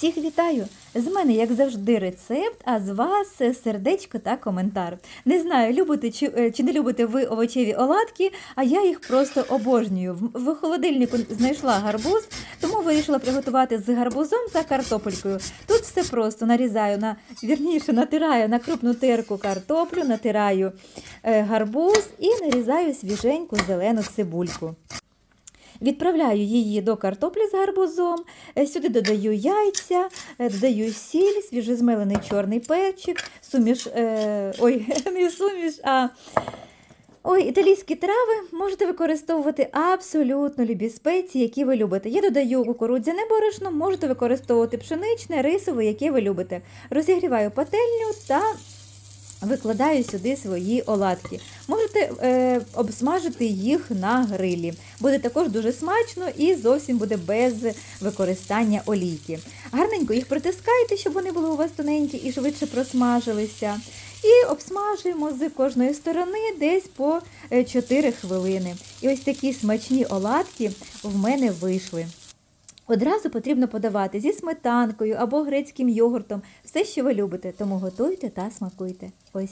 Всіх вітаю! З мене, як завжди, рецепт, а з вас е, сердечко та коментар. Не знаю, любите чи, е, чи не любите ви овочеві оладки, а я їх просто обожнюю. В, холодильнику знайшла гарбуз, тому вирішила приготувати з гарбузом та картопелькою. Тут все просто нарізаю на вірніше, натираю на крупну терку картоплю, натираю е, гарбуз і нарізаю свіженьку зелену цибульку. Відправляю її до картоплі з гарбузом. Е, Сюди додаю яйця, е, додаю сіль, свіжозмелений чорний перчик, суміш, е, ой, не суміш, а ой, італійські трави можете використовувати абсолютно любі спеції, які ви любите. Я додаю кукурудзяне борошно, можете використовувати пшеничне, рисове, яке ви любите. Розігріваю пательню та Викладаю сюди свої оладки. Можете е, обсмажити їх на грилі. Буде також дуже смачно і зовсім буде без використання олійки. Гарненько їх притискайте, щоб вони були у вас тоненькі і швидше просмажилися. І обсмажуємо з кожної сторони десь по е, 4 хвилини. І ось такі смачні оладки в мене вийшли. Одразу потрібно подавати зі сметанкою або грецьким йогуртом, все, що ви любите, тому готуйте та смакуйте. Ось